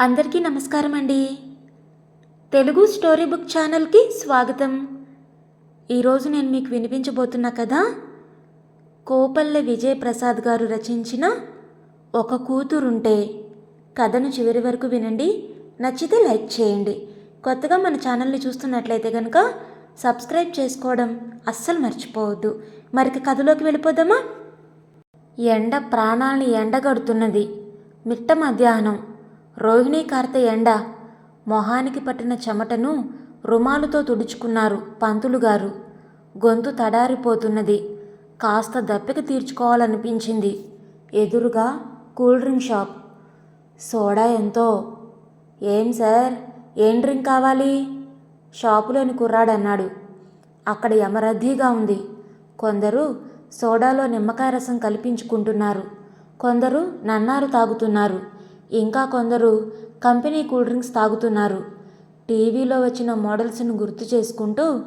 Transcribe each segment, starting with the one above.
అందరికీ నమస్కారం అండి. తెలుగు స్టోరీ బుక్ ఛానల్కి స్వాగతం. ఈరోజు నేను మీకు వినిపించబోతున్న కథ కోపల్లె విజయ ప్రసాద్ గారు రచించిన ఒక కూతురుంటే. కథను చివరి వరకు వినండి. నచ్చితే లైక్ చేయండి. కొత్తగా మన ఛానల్ని చూస్తున్నట్లయితే కనుక సబ్స్క్రైబ్ చేసుకోవడం అస్సలు మర్చిపోవద్దు. మరిక కథలోకి వెళ్ళిపోదామా? ఎండ ప్రాణాల్ని ఎండగడుతున్నది. మిట్ట మధ్యాహ్నం. రోహిణీ కార్త ఎండ మొహానికి పట్టిన చెమటను రుమాలుతో తుడుచుకున్నారు పంతులు గారు. గొంతు తడారిపోతున్నది. కాస్త దప్పిక తీర్చుకోవాలనిపించింది. ఎదురుగా కూల్ డ్రింక్ షాప్. సోడా ఎంతో. ఏం సార్? ఏం డ్రింక్ కావాలి? షాపులోని కుర్రాడన్నాడు అక్కడ యమరద్దీగా ఉంది. కొందరు సోడాలో నిమ్మకాయ రసం కల్పించుకుంటున్నారు. కొందరు నన్నారు తాగుతున్నారు. ఇంకా కొందరు కంపెనీ కూల్ డ్రింక్స్ తాగుతున్నారు. టీవీలో వచ్చిన మోడల్స్ను గుర్తు చేసుకుంటూ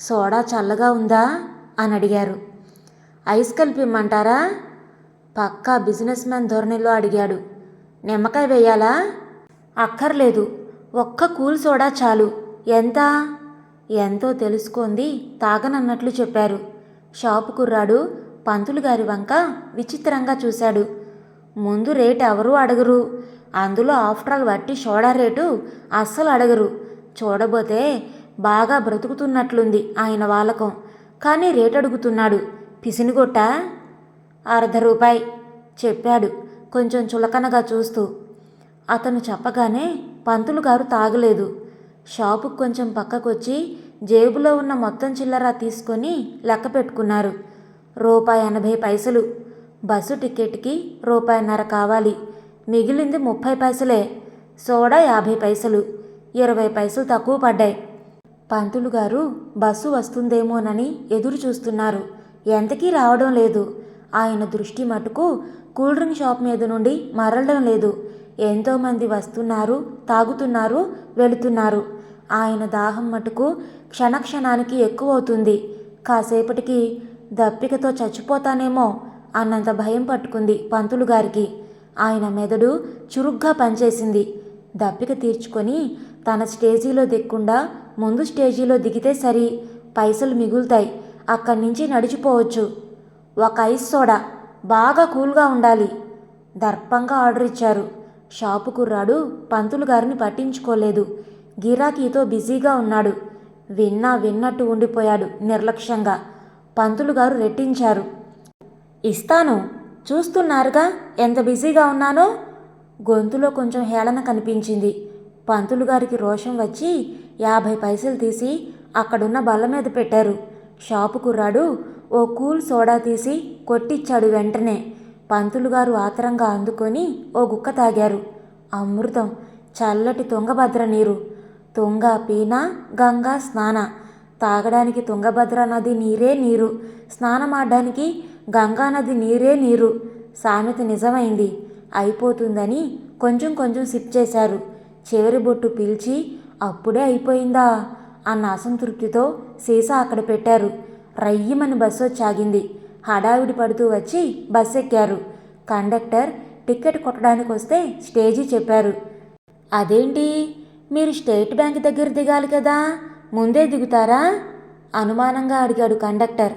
సోడా చల్లగా ఉందా? అని అడిగారు. ఐస్ కలిపిమ్మంటారా పక్కా బిజినెస్ మ్యాన్ ధోరణిలో అడిగాడు. నిమ్మకాయ వేయాలా? అక్కర్లేదు. ఒక్క కూల్ సోడా చాలు. ఎంత? ఎంతో తెలుసుకుంది. తాగనన్నట్లు చెప్పారు. షాపు కుర్రాడు పంతులు గారి వంక విచిత్రంగా చూశాడు. ముందు రేటు ఎవరూ అడగరు. అందులో ఆఫ్టర్ ఆల్ వట్టి సోడా రేటు అస్సలు అడగరు. చూడబోతే బాగా బ్రతుకుతున్నట్లుంది ఆయన వాలకం. కానీ రేటు అడుగుతున్నాడు. పిసినిగొట్ట అర్ధ రూపాయి చెప్పాడు కొంచెం చులకనగా చూస్తూ. అతను చెప్పగానే పంతులు గారు తాగలేదు. షాపు కొంచెం పక్కకొచ్చి జేబులో ఉన్న మొత్తం చిల్లర తీసుకొని లెక్క పెట్టుకున్నారు. రూపాయి ఎనభై పైసలు. బస్సు టికెట్కి రూపాయిన్నర కావాలి. మిగిలింది ముప్పై పైసలే. సోడా యాభై పైసలు. ఇరవై పైసలు తక్కువ పడ్డాయి. పంతులు గారు బస్సు వస్తుందేమోనని ఎదురు చూస్తున్నారు. ఎంతకీ రావడం లేదు. ఆయన దృష్టి మటుకు కూల్ డ్రింక్ షాప్ మీద నుండి మరలడం లేదు. ఎంతోమంది వస్తున్నారు తాగుతున్నారు వెళుతున్నారు. ఆయన దాహం మటుకు క్షణక్షణానికి ఎక్కువ అవుతుంది కాసేపటికి దప్పికతో చచ్చిపోతానేమో అన్నంత భయం పట్టుకుంది పంతులు గారికి. ఆయన మెదడు చురుగ్గా పనిచేసింది. దప్పిక తీర్చుకొని తన స్టేజీలో దిక్కుండా ముందు స్టేజీలో దిగితే సరి. పైసలు మిగులుతాయి. అక్కడి నుంచి నడిచిపోవచ్చు. ఒక ఐస్ సోడా. బాగా కూల్గా ఉండాలి. దర్పంగా ఆర్డర్ ఇచ్చారు. షాపు కుర్రాడు పంతులు గారిని పట్టించుకోలేదు. గిరాకీతో బిజీగా ఉన్నాడు. విన్నా విన్నట్టు ఉండిపోయాడు నిర్లక్ష్యంగా. పంతులు గారు రెట్టించారు. ఇస్తాను. చూస్తున్నారుగా ఎంత బిజీగా ఉన్నానో? గొంతులో కొంచెం హేళన కనిపించింది. పంతులు గారికి రోషం వచ్చి యాభై పైసలు తీసి అక్కడున్న బల్ల మీద పెట్టారు. షాపు కుర్రాడు ఓ కూల్ సోడా తీసి కొట్టిచ్చాడు వెంటనే. పంతులు గారు ఆతరంగా అందుకొని ఓ గుక్క తాగారు. అమృతం చల్లటి తుంగభద్ర నీరు. తుంగ పీన గంగా స్నాన. తాగడానికి తుంగభద్ర నది నీరే నీరు. స్నానమాడడానికి గంగా నది నీరే నీరు. సామెత నిజమైంది. అయిపోతుందని కొంచెం కొంచెం సిప్ చేశారు. చివరి బొట్టు పిలిచి అప్పుడే అయిపోయిందా? అన్న అసంతృప్తితో సీసా అక్కడ పెట్టారు. రయ్యమని బస్సు వచ్చాగింది. హడావిడి పడుతూ వచ్చి బస్ ఎక్కారు కండక్టర్ టికెట్ కొట్టడానికి వస్తే స్టేజీ చెప్పారు. అదేంటి? మీరు స్టేట్ బ్యాంక్ దగ్గర దిగాలి కదా? ముందే దిగుతారా? అనుమానంగా అడిగాడు కండక్టర్.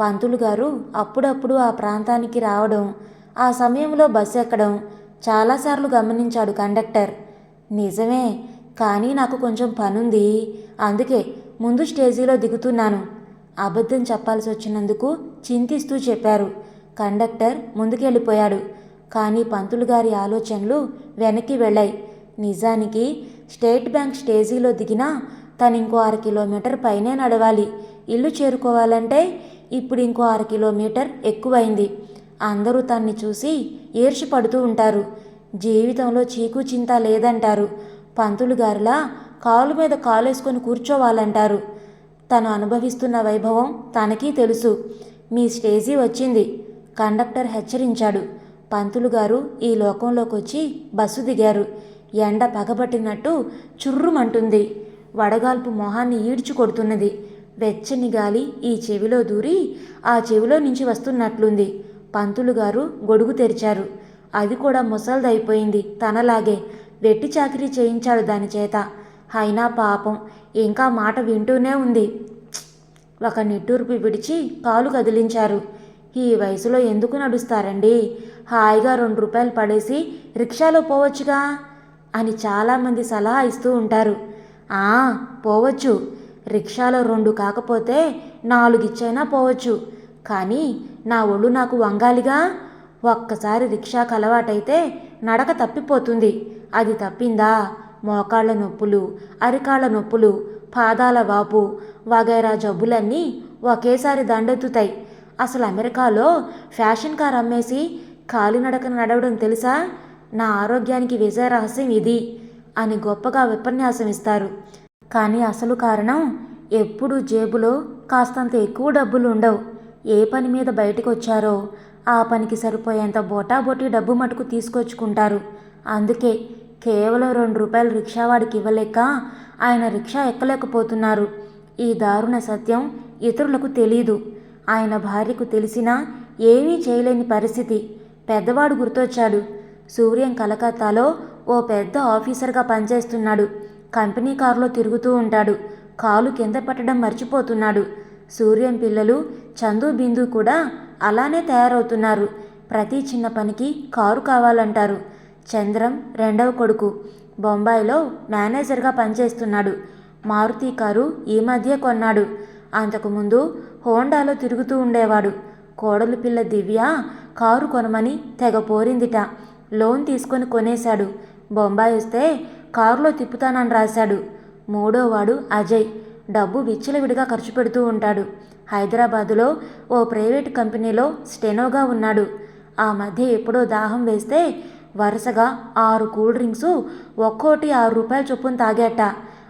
పంతులు గారు అప్పుడప్పుడు ఆ ప్రాంతానికి రావడం ఆ సమయంలో బస్సు ఎక్కడం చాలాసార్లు గమనించాడు కండక్టర్. నిజమే కానీ నాకు కొంచెం పనుంది. అందుకే ముందు స్టేజీలో దిగుతున్నాను. అబద్ధం చెప్పాల్సి వచ్చినందుకు చింతిస్తూ చెప్పారు. కండక్టర్ ముందుకెళ్ళిపోయాడు. కానీ పంతులు గారి ఆలోచనలు వెనక్కి వెళ్ళాయి. నిజానికి స్టేట్ బ్యాంక్ స్టేజీలో దిగినా తను ఇంకో అర కిలోమీటర్ పైనే నడవాలి. ఇల్లు చేరుకోవాలంటే ఇప్పుడు ఇంకో అర కిలోమీటర్ ఎక్కువైంది. అందరూ తన్ని చూసి ఈర్షి పడుతూ ఉంటారు. జీవితంలో చీకు చింత లేదంటారు. పంతులు గారిలా కాలు మీద కాలేసుకొని కూర్చోవాలంటారు. తను అనుభవిస్తున్న వైభవం తనకీ తెలుసు. మీ స్టేజీ వచ్చింది. కండక్టర్ హెచ్చరించాడు. పంతులు గారు ఈ లోకంలోకి వచ్చి బస్సు దిగారు. ఎండ పగబట్టినట్టు చుర్రుమంటుంది. వడగాల్పు మొహాన్ని ఈడ్చి కొడుతున్నది. వెచ్చని గాలి ఈ చెవిలో దూరి ఆ చెవిలో నుంచి వస్తున్నట్లుంది. పంతులు గారు గొడుగు తెరిచారు. అది కూడా ముసల్దైపోయింది తనలాగే. వెట్టి చాకిరీ చేయించాడు దాని చేత. అయినా పాపం ఇంకా మాట వింటూనే ఉంది. ఒక నిట్టూర్పు విడిచి కాలు కదిలించారు. ఈ వయసులో ఎందుకు నడుస్తారండి? హాయిగా రెండు రూపాయలు పడేసి రిక్షాలో పోవచ్చుగా? అని చాలామంది సలహా ఇస్తూ ఉంటారు. ఆ పోవచ్చు. రిక్షాలో రెండు కాకపోతే నాలుగిచ్చైనా పోవచ్చు. కానీ నా ఒళ్ళు నాకు వంగాలిగా? ఒక్కసారి రిక్షాకు అలవాటైతే నడక తప్పిపోతుంది. అది తప్పిందా? మోకాళ్ళ నొప్పులు అరికాళ్ళ నొప్పులు పాదాల వాపు వగైరా జబ్బులన్నీ ఒకేసారి దండెత్తుతాయి. అసలు అమెరికాలో ఫ్యాషన్ కార్ అమ్మేసి కాలినడకన నడవడం తెలుసా? నా ఆరోగ్యానికి విజయ రహస్యం ఇది అని గొప్పగా ఉపన్యాసం ఇస్తారు. కానీ అసలు కారణం? ఎప్పుడు జేబులో కాస్తంత ఎక్కువ డబ్బులు ఉండవు ఏ పని మీద బయటకు వచ్చారో ఆ పనికి సరిపోయేంత బోటాబోటీ డబ్బు మటుకు తీసుకొచ్చుకుంటారు. అందుకే కేవలం రెండు రూపాయలు రిక్షావాడికి ఇవ్వలేక ఆయన రిక్షా ఎక్కలేకపోతున్నారు. ఈ దారుణ సత్యం ఇతరులకు తెలీదు. ఆయన భార్యకు తెలిసినా ఏమీ చేయలేని పరిస్థితి. పెద్దవాడు గుర్తొచ్చాడు. సూర్యం కలకత్తాలో ఓ పెద్ద ఆఫీసర్గా పనిచేస్తున్నాడు. కంపెనీ కారులో తిరుగుతూ ఉంటాడు. కాలు కింద పట్టడం మర్చిపోతున్నాడు. సూర్యం పిల్లలు చందు బిందు కూడా అలానే తయారవుతున్నారు. ప్రతి చిన్న పనికి కారు కావాలంటారు. చంద్రం రెండవ కొడుకు. బొంబాయిలో మేనేజర్గా పనిచేస్తున్నాడు. మారుతి కారు ఈ మధ్య కొన్నాడు. అంతకుముందు హోండాలో తిరుగుతూ ఉండేవాడు. కోడలు పిల్ల దివ్య కారు కొనమని తెగ పోరిందిట. లోన్ తీసుకొని కొనేశాడు. బొంబాయి వస్తే కారులో తిప్పుతానని రాశాడు. మూడోవాడు అజయ్. డబ్బు విచ్చలవిడిగా ఖర్చు పెడుతూ ఉంటాడు. హైదరాబాదులో ఓ ప్రైవేట్ కంపెనీలో స్టెనోగా ఉన్నాడు. ఆ మధ్య ఎప్పుడో దాహం వేస్తే వరుసగా ఆరు కూల్ డ్రింక్స్ ఒక్కోటి ఆరు రూపాయల చొప్పున తాగేట.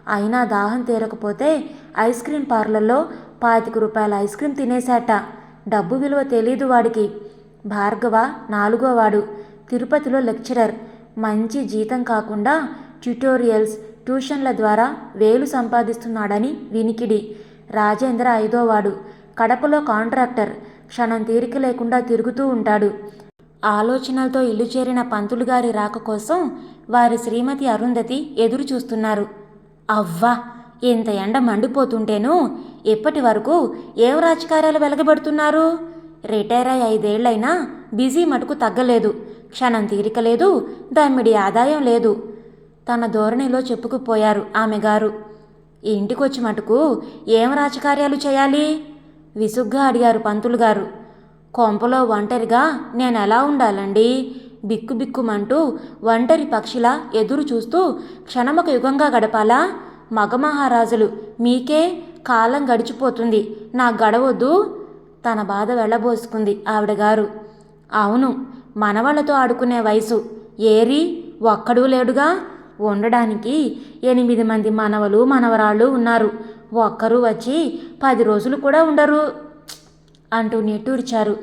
అయినా దాహం తీరకపోతే ఐస్ క్రీం పార్లర్లో పాతిక రూపాయల ఐస్ క్రీం తినేశాట. డబ్బు విలువ తెలీదు వాడికి. భార్గవ నాలుగో వాడు తిరుపతిలో లెక్చరర్. మంచి జీతం కాకుండా ట్యుటోరియల్స్ ట్యూషన్ల ద్వారా వేలు సంపాదిస్తున్నాడని వినికిడి. రాజేంద్ర ఐదోవాడు. కడపలో కాంట్రాక్టర్. క్షణం తీరిక లేకుండా తిరుగుతూ ఉంటాడు. ఆలోచనలతో ఇల్లు చేరిన పంతులు గారి రాక కోసం వారి శ్రీమతి అరుంధతి ఎదురు చూస్తున్నారు. అవ్వా! ఇంత ఎండ మండిపోతుంటేను ఇప్పటి వరకు ఏం రాజకార్యాలు వెలగబెడుతున్నారు? రిటైర్ అయి ఐదేళ్ళైనా బిజీ మటుకు తగ్గలేదు. క్షణం తీరిక లేదు. దమ్మిడి ఆదాయం లేదు. తన ధోరణిలో చెప్పుకుపోయారు ఆమె గారు ఇంటికొచ్చి మటుకు ఏం రాజకార్యాలు చేయాలి? విసుగ్గా అడిగారు పంతులు గారు కొంపలో ఒంటరిగా నేను ఎలా ఉండాలండి? బిక్కు బిక్కుమంటూ ఒంటరి పక్షిలా ఎదురు చూస్తూ క్షణమొక యుగంగా గడపాలా? మగమహారాజులు మీకే కాలం గడిచిపోతుంది. నా గడవద్దు. తన బాధ వెళ్ళబోసుకుంది ఆవిడగారు. అవును మనవాళ్ళతో ఆడుకునే వయసు. ఏరి ఒక్కడూ లేడుగా? ఉండడానికి ఎనిమిది మంది మనవలు మనవరాళ్ళు ఉన్నారు. ఒక్కరు వచ్చి పది రోజులు కూడా ఉండరు అంటూ నిట్టూర్చారు.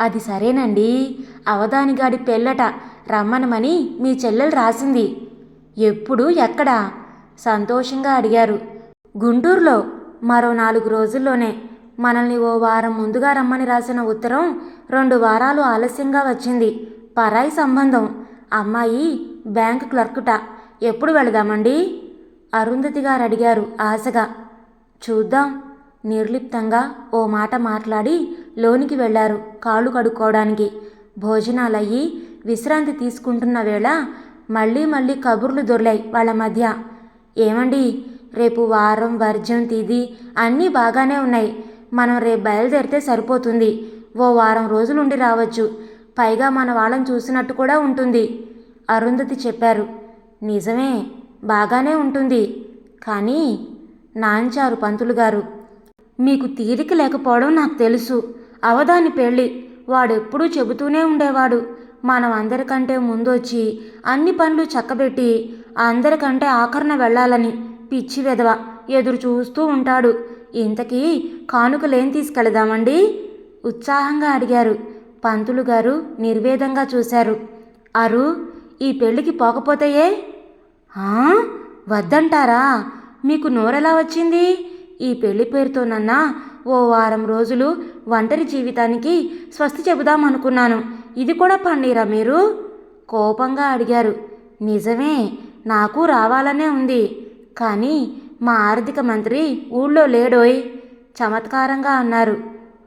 అది సరేనండి. అవధానిగాడి పెళ్ళట రమ్మనమని మీ చెల్లెలు రాసింది. ఎప్పుడు? ఎక్కడా? సంతోషంగా అడిగారు. గుంటూరులో మరో నాలుగు రోజుల్లోనే మనల్ని ఓ వారం ముందుగా రమ్మని రాసిన ఉత్తరం రెండు వారాలు ఆలస్యంగా వచ్చింది. పరాయి సంబంధం. అమ్మాయి బ్యాంక్ క్లర్కుట. ఎప్పుడు వెళదామండి? అరుంధతి గారు అడిగారు ఆశగా. చూద్దాం. నిర్లిప్తంగా ఓ మాట మాట్లాడి లోనికి వెళ్ళారు కాళ్ళు కడుక్కోవడానికి. భోజనాలయ్యి విశ్రాంతి తీసుకుంటున్న వేళ మళ్ళీ మళ్ళీ కబుర్లు దొర్లాయి వాళ్ళ మధ్య. ఏమండి? రేపు వారం వర్జం తిది అన్నీ బాగానే ఉన్నాయి. మనం రేపు బయలుదేరితే సరిపోతుంది. ఓ వారం రోజులుండి రావచ్చు. పైగా మన వాళ్ళని చూసినట్టు కూడా ఉంటుంది. అరుంధతి చెప్పారు. నిజమే బాగానే ఉంటుంది. కానీ నాంచారు పంతులు గారు మీకు తీరిక లేకపోవడం నాకు తెలుసు. అవదాని పెళ్ళి వాడెప్పుడూ చెబుతూనే ఉండేవాడు. మనం అందరికంటే ముందొచ్చి అన్ని పనులు చక్కబెట్టి అందరికంటే ఆఖరణ వెళ్ళాలని పిచ్చి వెధవ ఎదురు చూస్తూ ఉంటాడు. ఇంతకీ కానుకలేం తీసుకెళదామండి? ఉత్సాహంగా అడిగారు. పంతులు గారు నిర్వేదంగా చూశారు. అరు ఈ పెళ్ళికి పోకపోతేయే? వద్దంటారా? మీకు నోరెలా వచ్చింది? ఈ పెళ్ళి పేరుతోనన్నా ఓ వారం రోజులు ఒంటరి జీవితానికి స్వస్తి చెబుదామనుకున్నాను. ఇది కూడా పండిరా మీరు? కోపంగా అడిగారు. నిజమే నాకు రావాలనే ఉంది. కానీ మా ఆర్థిక మంత్రి ఊళ్ళో లేడోయ్ చమత్కారంగా అన్నారు.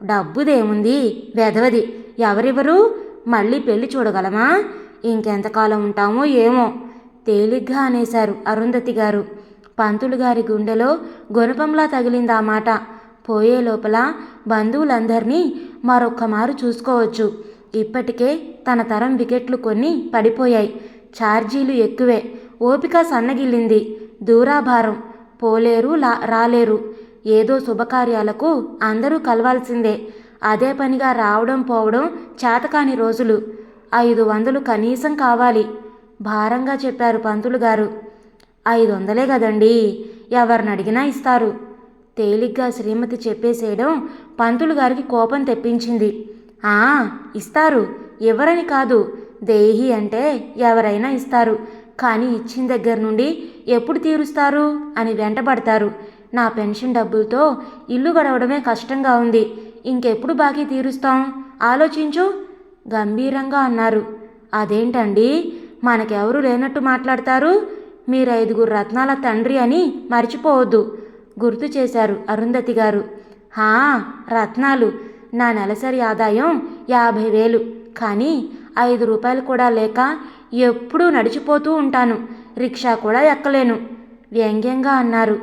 డబ్బుదేముంది? వెధవది. ఎవరెవరు? మళ్ళీ పెళ్ళి చూడగలమా? ఇంకెంతకాలం ఉంటామో ఏమో. తేలిగ్గా అనేశారు అరుంధతి గారు. పంతులు గారి గుండెలో గుణపంలా తగిలింది ఆ మాట. పోయే లోపల బంధువులందరినీ మరొక్కమారు చూసుకోవచ్చు. ఇప్పటికే తన తరం వికెట్లు కొన్ని పడిపోయాయి. ఛార్జీలు ఎక్కువే. ఓపిక సన్నగిల్లింది. దూరాభారం. పోలేరు లా రాలేరు. ఏదో శుభకార్యాలకు అందరూ కలవాల్సిందే. అదే పనిగా రావడం పోవడం చేతకాని రోజులు. ఐదు వందలు కనీసం కావాలి. భారంగా చెప్పారు పంతులు గారు. ఐదు వందలే కదండి ఎవరిని అడిగినా ఇస్తారు. తేలిగ్గా శ్రీమతి చెప్పేసేయడం పంతులు గారికి కోపం తెప్పించింది. ఆ ఇస్తారు ఎవరని కాదు దేహి అంటే ఎవరైనా ఇస్తారు. కానీ ఇచ్చిన దగ్గర నుండి ఎప్పుడు తీరుస్తారు అని వెంటబడతారు. నా పెన్షన్ డబ్బులతో ఇల్లు గడవడమే కష్టంగా ఉంది. ఇంకెప్పుడు బాకీ తీరుస్తాం? ఆలోచించు గంభీరంగా అన్నారు. అదేంటండి మనకెవరు లేనట్టు మాట్లాడతారు. మీరు ఐదుగురు రత్నాల తండ్రి అని మర్చిపోవద్దు గుర్తు చేశారు అరుంధతి గారు. హా రత్నాలు. నా నెలసరి ఆదాయం యాభై వేలు. కానీ ఐదు రూపాయలు కూడా లేక ఎప్పుడూ నడిచిపోతూ ఉంటాను. రిక్షా కూడా ఎక్కలేను. వ్యంగ్యంగా అన్నారు.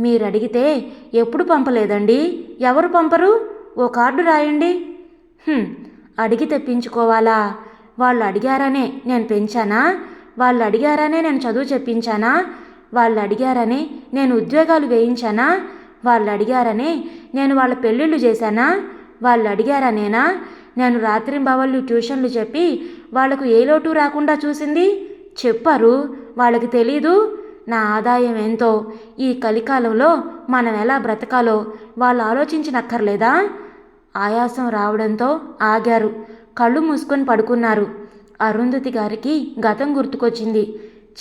మీరు అడిగితే ఎప్పుడు పంపలేదండి? ఎవరు పంపరు? ఓ కార్డు రాయండి. అడిగి తెప్పించుకోవాలా? వాళ్ళు అడిగారనే నేను పెంచానా? వాళ్ళు అడిగారనే నేను చదువు చెప్పించానా? వాళ్ళు అడిగారనే నేను ఉద్యోగాలు వేయించానా? వాళ్ళు అడిగారనే నేను వాళ్ళ పెళ్ళిళ్ళు చేశానా? వాళ్ళు అడిగారనేనా నేను రాత్రింబవళ్ళు ట్యూషన్లు చెప్పి వాళ్ళకు ఏ లోటు రాకుండా చూసింది? చెప్పారు. వాళ్ళకి తెలీదు. నా ఆదాయం ఎంతో. ఈ కలికాలంలో మనం ఎలా బ్రతకాలో వాళ్ళు ఆలోచించినక్కర్లేదా? ఆయాసం రావడంతో ఆగారు. కళ్ళు మూసుకొని పడుకున్నారు. అరుంధతి గారికి గతం గుర్తుకొచ్చింది.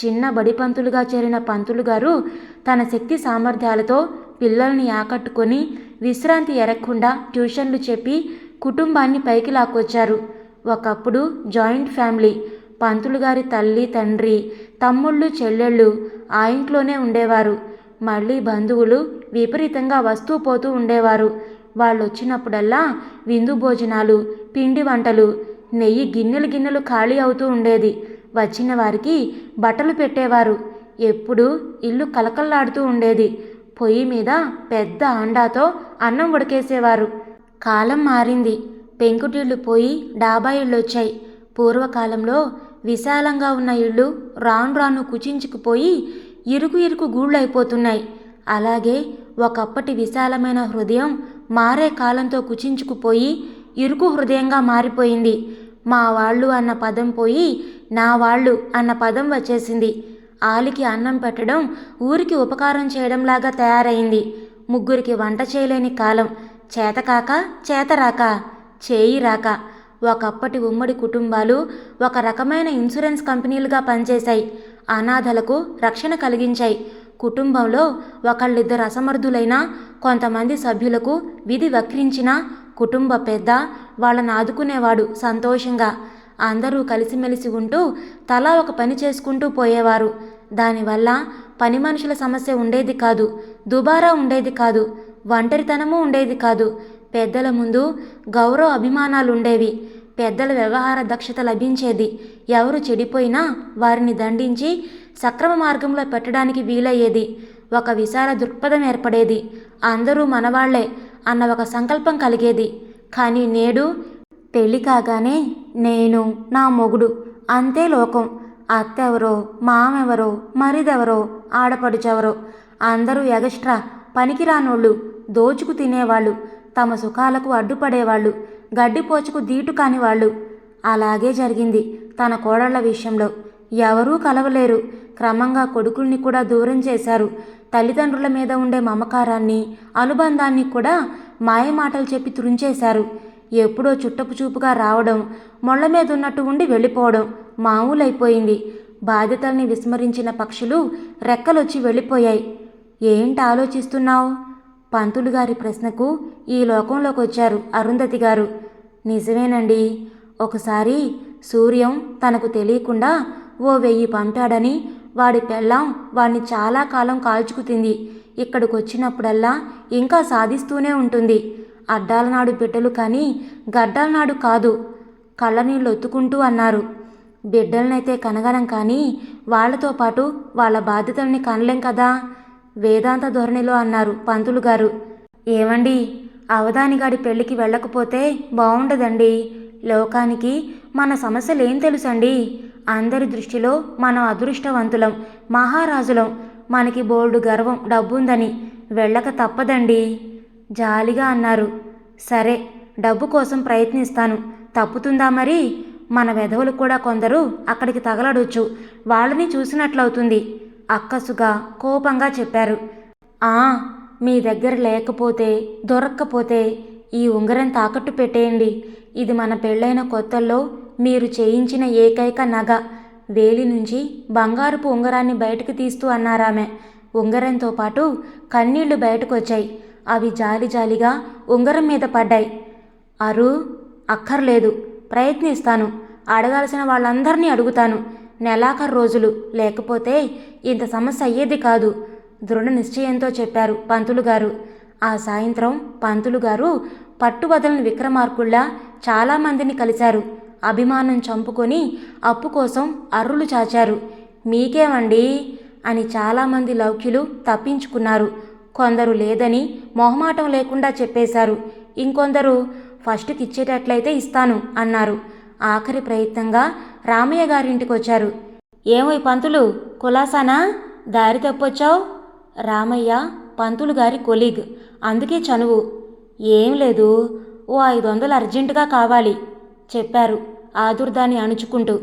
చిన్న బడి పంతులుగా చేరిన పంతులు గారు తన శక్తి సామర్థ్యాలతో పిల్లల్ని ఆకట్టుకొని విశ్రాంతి ఎరగకుండా ట్యూషన్లు చెప్పి కుటుంబాన్ని పైకి లాక్కొచ్చారు. ఒకప్పుడు జాయింట్ ఫ్యామిలీ. పంతులు గారి తల్లి తండ్రి తమ్ముళ్ళు చెల్లెళ్ళు ఆ ఇంట్లోనే ఉండేవారు. మళ్ళీ బంధువులు విపరీతంగా వస్తూ పోతూ ఉండేవారు. వాళ్ళు వచ్చినప్పుడల్లా విందు భోజనాలు పిండి వంటలు నెయ్యి గిన్నెలు గిన్నెలు ఖాళీ అవుతూ ఉండేది. వచ్చిన వారికి బట్టలు పెట్టేవారు. ఎప్పుడు ఇల్లు కలకల్లాడుతూ ఉండేది. పొయ్యి మీద పెద్ద అండాతో అన్నం ఉడకేసేవారు. కాలం మారింది. పెంకుటిళ్ళు పోయి డాబా ఇళ్ళు వచ్చాయి పూర్వకాలంలో విశాలంగా ఉన్న ఇళ్ళు రాను రాను కుచించుకుపోయి ఇరుకు ఇరుకు గూళ్ళైపోతున్నాయి. అలాగే ఒకప్పటి విశాలమైన హృదయం మారే కాలంతో కుచించుకుపోయి ఇరుకు హృదయంగా మారిపోయింది. మా వాళ్ళు అన్న పదం పోయి నా వాళ్ళు అన్న పదం వచ్చేసింది. ఆలికి అన్నం పెట్టడం ఊరికి ఉపకారం చేయడంలాగా తయారైంది. ముగ్గురికి వంట చేయలేని కాలం. చేతకాక చేతరాక చేయి రాక. ఒకప్పటి ఉమ్మడి కుటుంబాలు ఒక రకమైన ఇన్సూరెన్స్ కంపెనీలుగా పనిచేశాయి. అనాథలకు రక్షణ కలిగించాయి. కుటుంబంలో ఒకళ్ళిద్దరు అసమర్థులైన కొంతమంది సభ్యులకు విధి వక్రించిన కుటుంబ పెద్ద వాళ్ళని ఆదుకునేవాడు సంతోషంగా. అందరూ కలిసిమెలిసి ఉంటూ తలా ఒక పని చేసుకుంటూ పోయేవారు. దానివల్ల పని మనుషుల సమస్య ఉండేది కాదు దుబారా ఉండేది కాదు ఒంటరితనము ఉండేది కాదు. పెద్దల ముందు గౌరవ అభిమానాలు ఉండేవి పెద్దల వ్యవహార దక్షత లభించేది. ఎవరు చెడిపోయినా వారిని దండించి సక్రమ మార్గంలో పెట్టడానికి వీలయ్యేది. ఒక విశాల దృక్పథం ఏర్పడేది. అందరూ మనవాళ్ళే అన్న ఒక సంకల్పం కలిగేది. కానీ నేడు పెళ్ళి కాగానే నేను నా మొగుడు. అంతే లోకం. అత్తెవరో మామెవరో మరిదెవరో ఆడపడుచెవరో. అందరూ ఎగస్ట్రా పనికిరానోళ్ళు దోచుకు తినేవాళ్ళు తమ సుఖాలకు అడ్డుపడేవాళ్ళు. గడ్డిపోచుకు దీటు కాని వాళ్ళు. అలాగే జరిగింది తన కోడళ్ళ విషయంలో. ఎవరూ కలవలేరు. క్రమంగా కొడుకుల్ని కూడా దూరం చేశారు. తల్లిదండ్రుల మీద ఉండే మమకారాన్ని అనుబంధాన్ని కూడా మాయమాటలు చెప్పి తురించేశారు. ఎప్పుడో చుట్టపు చూపుగా రావడం మొళ్ళ మీద ఉన్నట్టు ఉండి వెళ్ళిపోవడం మామూలైపోయింది. బాధ్యతల్ని విస్మరించిన పక్షులు రెక్కలొచ్చి వెళ్ళిపోయాయి. ఏంటి ఆలోచిస్తున్నావు? పంతులు గారి ప్రశ్నకు ఈ లోకంలోకి వచ్చారు అరుంధతి గారు. నిజమేనండి. ఒకసారి సూర్యం తనకు తెలియకుండా ఓ వెయ్యి పంపాడని వాడి పెళ్ళాం వాడిని చాలా కాలం కాల్చుకుతింది ఇక్కడికి వచ్చినప్పుడల్లా ఇంకా సాధిస్తూనే ఉంటుంది. అడ్డాలనాడు బిడ్డలు కానీ గడ్డాల నాడు కాదు కళ్ళనీళ్ళు ఒత్తుకుంటూ అన్నారు. బిడ్డలనైతే కనగలం కానీ వాళ్ళతో పాటు వాళ్ళ బాధ్యతల్ని కనలేం కదా? వేదాంత ధోరణిలో అన్నారు పంతులు గారు. ఏమండి? అవధానిగాడి పెళ్ళికి వెళ్ళకపోతే బాగుండదండి లోకానికి మన సమస్యలు ఏం తెలుసండి? అందరి దృష్టిలో మనం అదృష్టవంతులం మహారాజులం. మనకి బోల్డు గర్వం డబ్బుందని. వెళ్ళక తప్పదండి. జాలిగా అన్నారు. సరే డబ్బు కోసం ప్రయత్నిస్తాను. తప్పుతుందా మరి? మన వెధవులు కూడా కొందరు అక్కడికి తగలడొచ్చు. వాళ్ళని చూసినట్లవుతుంది. అక్కసుగా కోపంగా చెప్పారు. ఆ మీ దగ్గర లేకపోతే దొరక్కపోతే ఈ ఉంగరం తాకట్టు పెట్టేయండి. ఇది మన పెళ్ళైన కొత్తల్లో మీరు చేయించిన ఏకైక నగ. వేలి నుంచి బంగారుపు ఉంగరాన్ని బయటకు తీస్తూ అన్నారామె. ఉంగరంతో పాటు కన్నీళ్ళు బయటకు వచ్చాయి అవి జాలి జాలిగా ఉంగరం మీద పడ్డాయి. అరు అక్కర్లేదు. ప్రయత్నిస్తాను. అడగాల్సిన వాళ్ళందరినీ అడుగుతాను. నెలాఖరు రోజులు. లేకపోతే ఇంత సమస్య అయ్యేది కాదు దృఢ నిశ్చయంతో చెప్పారు పంతులు గారు. ఆ సాయంత్రం పంతులు గారు పట్టుబదలని విక్రమార్కుల్లా చాలామందిని కలిశారు. అభిమానం చంపుకొని అప్పు కోసం అర్రులు చాచారు. మీకేమండి? అని చాలామంది లౌక్యులు తప్పించుకున్నారు. కొందరు లేదని మొహమాటం లేకుండా చెప్పేశారు. ఇంకొందరు ఫస్ట్కి ఇచ్చేటట్లయితే ఇస్తాను అన్నారు. ఆఖరి ప్రయత్నంగా రామయ్య గారింటికి వచ్చారు ఏమోయ్ పంతులు కులాసానా? దారి తప్పొచ్చావు? రామయ్య పంతులు గారి కొలీగ్. అందుకే చనువు. ఏం లేదు. ఓ ఐదు వందలు అర్జెంటుగా కావాలి చెప్పారు ఆదుర్దాన్ని అణుచుకుంటూ.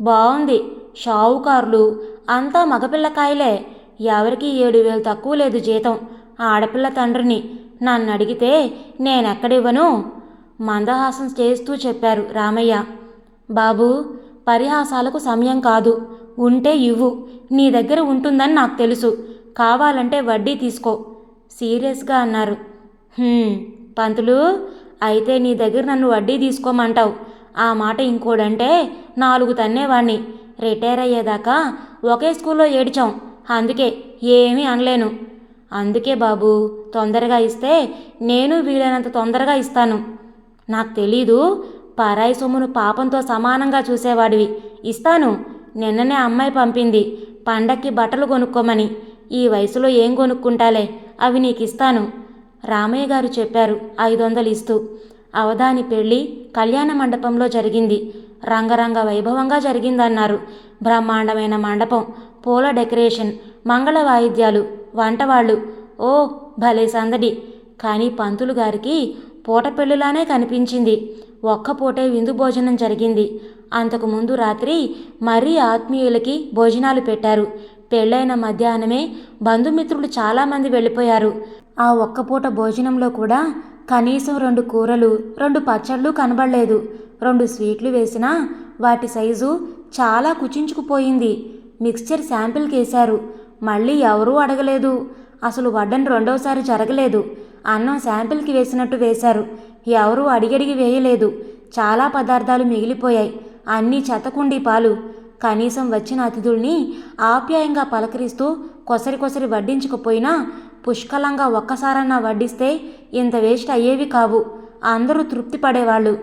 బాగుంది షావుకారులు. అంతా మగపిల్లకాయలే. ఎవరికి ఏడు వేలు తక్కువ లేదు జీతం. ఆడపిల్ల తండ్రిని నన్ను అడిగితే నేనెక్కడివ్వను? మందహాసం చేస్తూ చెప్పారు రామయ్య. బాబు పరిహాసాలకు సమయం కాదు. ఉంటే ఇవ్వు. నీ దగ్గర ఉంటుందని నాకు తెలుసు. కావాలంటే వడ్డీ తీసుకో. సీరియస్గా అన్నారు. పంతులు అయితే నీ దగ్గర నన్ను వడ్డీ తీసుకోమంటావు. ఆ మాట ఇంకోడంటే నాలుగు తన్నేవాణ్ణి. రిటైర్ అయ్యేదాకా ఒకే స్కూల్లో ఏడిచాం. అందుకే ఏమీ అనలేను. అందుకే బాబు తొందరగా ఇస్తే నేను వీలైనంత తొందరగా ఇస్తాను. నాకు తెలీదు. పరాయి సొమ్మును పాపంతో సమానంగా చూసేవాడివి. ఇస్తాను. నిన్ననే అమ్మాయి పంపింది. పండక్కి బట్టలు కొనుక్కోమని. ఈ వయసులో ఏం కొనుక్కుంటాలే? అవి నీకు ఇస్తాను రామయ్య గారు చెప్పారు. ఐదు వందలు ఇస్తూ. అవధాని పెళ్ళి కళ్యాణ మండపంలో జరిగింది. రంగరంగ వైభవంగా జరిగిందన్నారు. బ్రహ్మాండమైన మండపం. పూల డెకరేషన్. మంగళ వాయిద్యాలు. వంటవాళ్ళు. ఓ భలే సందడి. కానీ పంతులు గారికి పూట పెళ్ళిలానే కనిపించింది. ఒక్క పూటే విందు భోజనం జరిగింది. అంతకుముందు రాత్రి మరీ ఆత్మీయులకి భోజనాలు పెట్టారు. పెళ్ళైన మధ్యాహ్నమే బంధుమిత్రులు చాలామంది వెళ్ళిపోయారు. ఆ ఒక్క పూట భోజనంలో కూడా కనీసం రెండు కూరలు రెండు పచ్చళ్ళు కనబడలేదు. రెండు స్వీట్లు వేసినా వాటి సైజు చాలా కుచించుకుపోయింది. మిక్స్చర్ శాంపిల్కి వేశారు మళ్ళీ ఎవరూ అడగలేదు. అసలు వడ్డని రెండోసారి జరగలేదు. అన్నం శాంపిల్కి వేసినట్టు వేశారు. ఎవరూ అడిగడిగి వేయలేదు. చాలా పదార్థాలు మిగిలిపోయాయి. అన్నీ చెతకుండి పాలు. కనీసం వచ్చిన అతిథుల్ని ఆప్యాయంగా పలకరిస్తూ కొసరి కొసరి వడ్డించకపోయినా పుష్కలంగా ఒక్కసారన్నా వడ్డిస్తే ఇంత వేస్ట్ అయ్యేవి కావు. అందరూ తృప్తి పడేవాళ్ళు.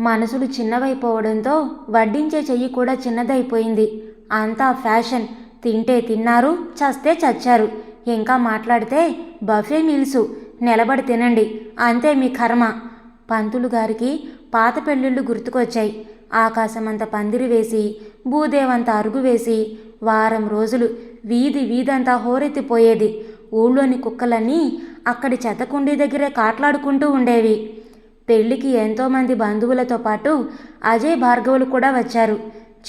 మనసులు చిన్నవైపోవడంతో వడ్డించే చెయ్యి కూడా చిన్నదైపోయింది. అంతా ఫ్యాషన్. తింటే తిన్నారు చస్తే చచ్చారు. ఇంకా మాట్లాడితే బఫే మీల్సు. నిలబడి తినండి. అంతే మీ కర్మ. పంతులు గారికి పాత పెళ్ళిళ్ళు గుర్తుకొచ్చాయి. ఆకాశమంత పందిరి వేసి భూదేవంత అరుగు వేసి వారం రోజులు వీధి వీధంతా హోరెత్తిపోయేది. ఊళ్ళోని కుక్కలన్నీ అక్కడి చెత్తకుండీ దగ్గరే కాట్లాడుకుంటూ ఉండేవి. పెళ్ళికి ఎంతోమంది బంధువులతో పాటు అజయ్ భార్గవులు కూడా వచ్చారు.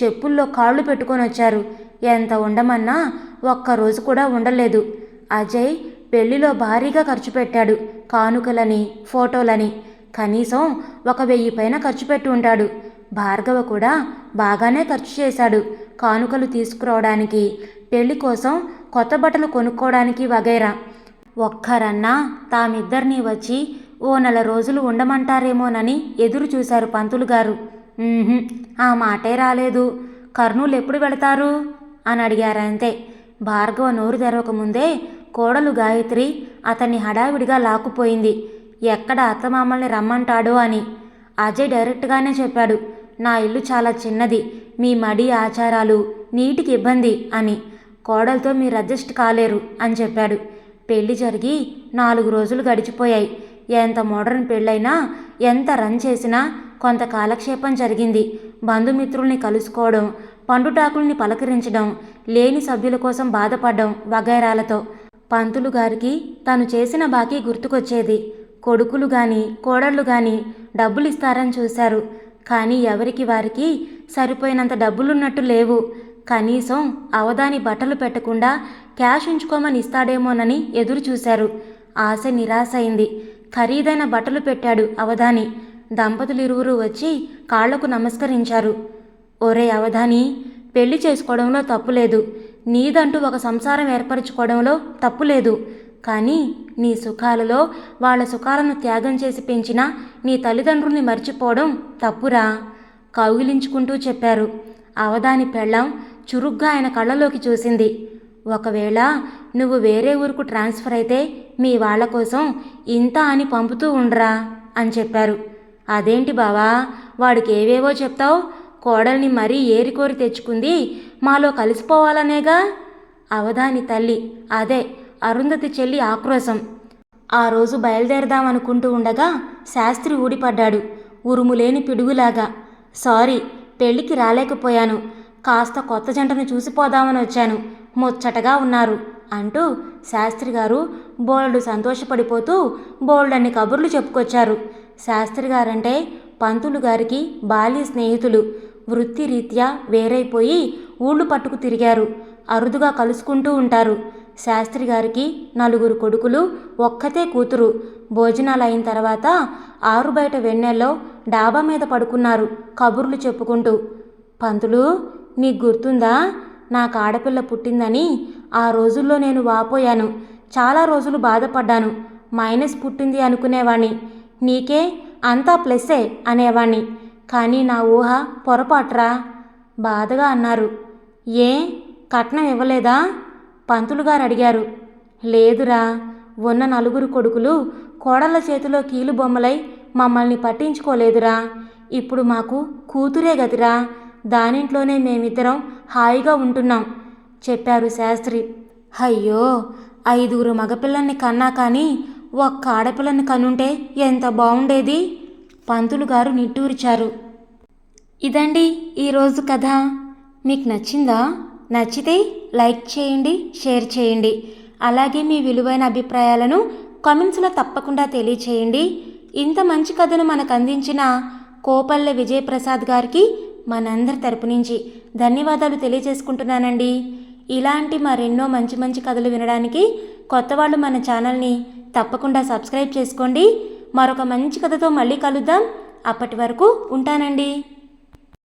చెప్పుల్లో కాళ్ళు పెట్టుకొని వచ్చారు. ఎంత ఉండమన్నా ఒక్కరోజు కూడా ఉండలేదు. అజయ్ పెళ్ళిలో భారీగా ఖర్చు పెట్టాడు. కానుకలని ఫోటోలని. కనీసం ఒక వెయ్యి పైన ఖర్చు పెట్టి ఉంటాడు. భార్గవ కూడా బాగానే ఖర్చు చేశాడు. కానుకలు తీసుకురావడానికి పెళ్ళి కోసం కొత్త బట్టలు కొనుక్కోవడానికి వగైరా. ఒక్కరన్నా తామిద్దరినీ వచ్చి ఓ నెల రోజులు ఉండమంటారేమోనని ఎదురు చూశారు పంతులు గారు. ఆ మాటే రాలేదు. కర్నూలు ఎప్పుడు వెళతారు? అని అడిగారంతే. భార్గవ నోరు తెరవకముందే కోడలు గాయత్రి అతన్ని హడావిడిగా లాక్కుపోయింది. ఎక్కడ అత్తమామల్ని రమ్మంటాడో అని. అజయ్ డైరెక్ట్గానే చెప్పాడు నా ఇల్లు చాలా చిన్నది మీ మడి ఆచారాలు నీటికి ఇబ్బంది అని. కోడలతో మీరు అడ్జస్ట్ కాలేరు అని చెప్పాడు. పెళ్ళి జరిగి నాలుగు రోజులు గడిచిపోయాయి. ఎంత మోడర్న్ పెళ్ళైనా ఎంత రన్ చేసినా కొంత కాలక్షేపం జరిగింది. బంధుమిత్రుల్ని కలుసుకోవడం పండుటాకుల్ని పలకరించడం లేని సభ్యుల కోసం బాధపడడం వగైరాలతో. పంతులు గారికి తను చేసిన బాకీ గుర్తుకొచ్చేది. కొడుకులు గాని కోడళ్ళు గాని డబ్బులు ఇస్తారని చూశారు. కానీ ఎవరికి వారికి సరిపోయినంత డబ్బులున్నట్టు లేవు. కనీసం అవదాని బట్టలు పెట్టకుండా క్యాష్ ఉంచుకోమని ఇస్తాడేమోనని ఎదురు చూశారు. ఆశ నిరాశ అయింది ఖరీదైన బట్టలు పెట్టాడు అవధాని. దంపతులు ఇరువురు వచ్చి కాళ్ళకు నమస్కరించారు. ఒరే అవధాని పెళ్ళి చేసుకోవడంలో తప్పులేదు. నీదంటూ ఒక సంసారం ఏర్పరచుకోవడంలో తప్పులేదు కానీ నీ సుఖాలలో వాళ్ళ సుఖాలను త్యాగం చేసి పెంచిన నీ తల్లిదండ్రుల్ని మర్చిపోవడం తప్పురా కౌగిలించుకుంటూ చెప్పారు. అవదాని పెళ్ళం చురుగ్గా ఆయన కళ్ళలోకి చూసింది. ఒకవేళ నువ్వు వేరే ఊరుకు ట్రాన్స్ఫర్ అయితే మీ వాళ్ళ కోసం ఇంత అని పంపుతూ ఉండరా అని చెప్పారు. అదేంటి బావా వాడికి ఏవేవో చెప్తావు? కోడల్ని మరీ ఏరికోరి తెచ్చుకుంది మాలో కలిసిపోవాలనేగా? అవధాని తల్లి అదే అరుంధతి చెల్లి ఆక్రోశం. ఆ రోజు బయలుదేరదామనుకుంటూ ఉండగా శాస్త్రి ఊడిపడ్డాడు ఉరుములేని పిడుగులాగా. సారీ పెళ్ళికి రాలేకపోయాను కాస్త కొత్త జంటను చూసిపోదామని వచ్చాను ముచ్చటగా ఉన్నారు అంటూ శాస్త్రి గారు బోల్డు సంతోషపడిపోతూ బోల్డన్ని కబుర్లు చెప్పుకొచ్చారు. శాస్త్రి గారంటే పంతులు గారికి బాల్య స్నేహితులు వృత్తిరీత్యా వేరైపోయి ఊళ్ళు పట్టుకు తిరిగారు. అరుదుగా కలుసుకుంటూ ఉంటారు. శాస్త్రి గారికి నలుగురు కొడుకులు ఒక్కతే కూతురు. భోజనాలు అయిన తర్వాత ఆరు బయట వెన్నెల్లో డాబా మీద పడుకున్నారు కబుర్లు చెప్పుకుంటూ. పంతులు నీకు గుర్తుందా? నాకు ఆడపిల్ల పుట్టిందని ఆ రోజుల్లో నేను వాపోయాను. చాలా రోజులు బాధపడ్డాను. మైనస్ పుట్టింది అనుకునేవాణ్ణి. నీకే అంతా ప్లస్సే అనేవాణ్ణి. కానీ నా ఊహ పొరపాట్రా? బాధగా అన్నారు. ఏ? కట్నం ఇవ్వలేదా? పంతులు గారు అడిగారు. లేదురా ఉన్న నలుగురు కొడుకులు కోడళ్ళ చేతిలో కీలు బొమ్మలై మమ్మల్ని పట్టించుకోలేదురా. ఇప్పుడు మాకు కూతురే గతిరా దానింట్లోనే మేమిద్దరం హాయిగా ఉంటున్నాం చెప్పారు శాస్త్రి. అయ్యో ఐదుగురు మగపిల్లల్ని కన్నా కానీ ఒక్క ఆడపిల్లని కనుంటే ఎంత బాగుండేది పంతులు గారు నిట్టూరిచారు. ఇదండి ఈరోజు కథ. మీకు నచ్చిందా? నచ్చితే లైక్ చేయండి షేర్ చేయండి. అలాగే మీ విలువైన అభిప్రాయాలను కామెంట్స్లో తప్పకుండా తెలియచేయండి. ఇంత మంచి కథను మనకు అందించిన కోపల్లె విజయప్రసాద్ గారికి మనందరి తరపు నుంచి ధన్యవాదాలు తెలియజేసుకుంటున్నానండి. ఇలాంటి మరెన్నో మంచి మంచి కథలు వినడానికి కొత్త వాళ్ళు మన ఛానల్ని తప్పకుండా సబ్స్క్రైబ్ చేసుకోండి. మరొక మంచి కథతో మళ్ళీ కలుద్దాం. అప్పటి వరకు ఉంటానండి.